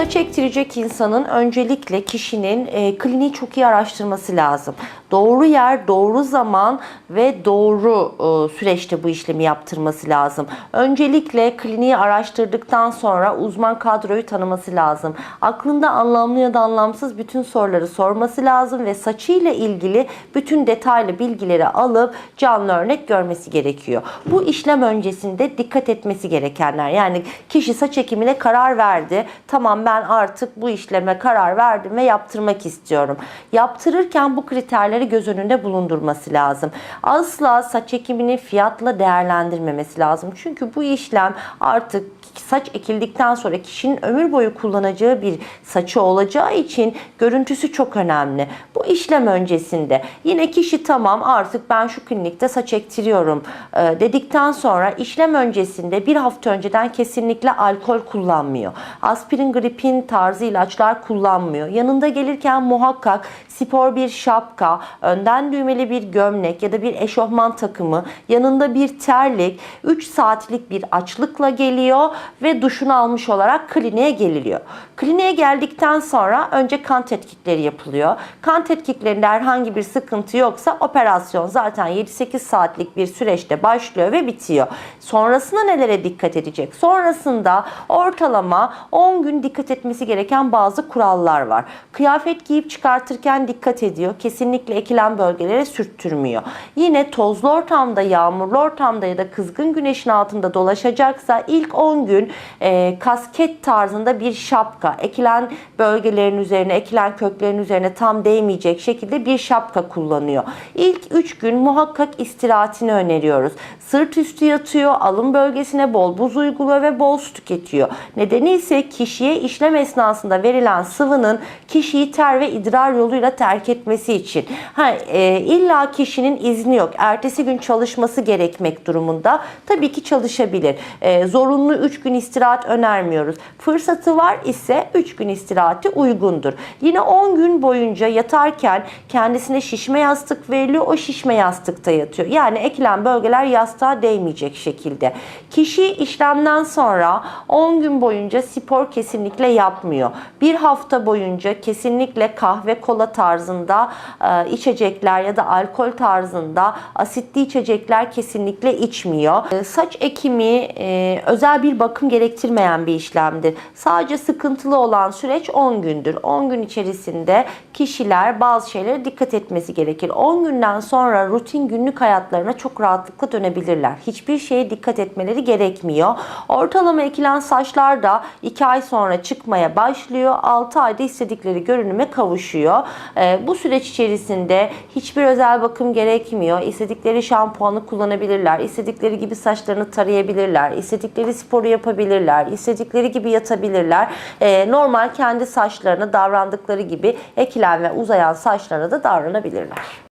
Saç ektirecek insanın öncelikle kişinin e, kliniği çok iyi araştırması lazım. Doğru yer, doğru zaman ve doğru e, süreçte bu işlemi yaptırması lazım. Öncelikle kliniği araştırdıktan sonra uzman kadroyu tanıması lazım. Aklında anlamlı ya da anlamsız bütün soruları sorması lazım ve saçıyla ilgili bütün detaylı bilgileri alıp canlı örnek görmesi gerekiyor. Bu işlem öncesinde dikkat etmesi gerekenler. Yani kişi saç ekimine karar verdi. Tamam ben artık bu işleme karar verdim ve yaptırmak istiyorum. Yaptırırken bu kriterleri göz önünde bulundurması lazım. Asla saç ekimini fiyatla değerlendirmemesi lazım. Çünkü bu işlem artık saç ekildikten sonra kişinin ömür boyu kullanacağı bir saçı olacağı için görüntüsü çok önemli. Bu işlem öncesinde yine kişi tamam artık ben şu klinikte saç ektiriyorum e, dedikten sonra işlem öncesinde bir hafta önceden kesinlikle alkol kullanmıyor. Aspirin, gripin tarzı ilaçlar kullanmıyor. Yanında gelirken muhakkak spor bir şapka, önden düğmeli bir gömlek ya da bir eşofman takımı, yanında bir terlik, 3 saatlik bir açlıkla geliyor ve duşunu almış olarak kliniğe geliliyor. Kliniğe geldikten sonra önce kan tetkikleri yapılıyor. Kan tetkiklerinde herhangi bir sıkıntı yoksa operasyon zaten 7-8 saatlik bir süreçte başlıyor ve bitiyor. Sonrasında nelere dikkat edecek? Sonrasında ortalama 10 gün dikkat etmesi gereken bazı kurallar var. Kıyafet giyip çıkartırken dikkat ediyor. Kesinlikle ekilen bölgelere sürttürmüyor. Yine tozlu ortamda, yağmurlu ortamda ya da kızgın güneşin altında dolaşacaksa ilk 10 gün e, kasket tarzında bir şapka, ekilen bölgelerin üzerine, ekilen köklerin üzerine tam değmeyecek şekilde bir şapka kullanıyor. İlk 3 gün muhakkak istirahatini öneriyoruz. Sırt üstü yatıyor, alın bölgesine bol buz uyguluyor ve bol su tüketiyor. Nedeni ise kişiye işlem esnasında verilen sıvının kişiyi ter ve idrar yoluyla terk etmesi için. Ha, e, illa kişinin izni yok. Ertesi gün çalışması gerekmek durumunda tabii ki çalışabilir. E, zorunlu 3 gün istirahat önermiyoruz. Fırsatı var ise 3 gün istirahati uygundur. Yine 10 gün boyunca yatarken kendisine şişme yastık veriliyor. O şişme yastıkta yatıyor. Yani ekilen bölgeler yastığa değmeyecek şekilde. Kişi işlemden sonra 10 gün boyunca spor kesinlikle yapmıyor. Bir hafta boyunca kesinlikle kahve kola tarzında e, içecekler ya da alkol tarzında asitli içecekler kesinlikle içmiyor. E, saç ekimi e, özel bir bakım gerektirmeyen bir işlemdir. Sadece sıkıntılı olan süreç 10 gündür. 10 gün içerisinde kişiler bazı şeylere dikkat etmesi gerekir. 10 günden sonra rutin günlük hayatlarına çok rahatlıkla dönebilirler. Hiçbir şeye dikkat etmeleri gerekmiyor. Ortalama ekilen saçlar da 2 ay sonra çıkmaya başlıyor. 6 ayda istedikleri görünüme kavuşuyor. Ee, bu süreç içerisinde hiçbir özel bakım gerekmiyor. İstedikleri şampuanı kullanabilirler. İstedikleri gibi saçlarını tarayabilirler. İstedikleri sporu yapabilirler. İstedikleri gibi yatabilirler. Ee, normal kendi saçlarına davrandıkları gibi ekilen ve uzayan saçlarına da davranabilirler.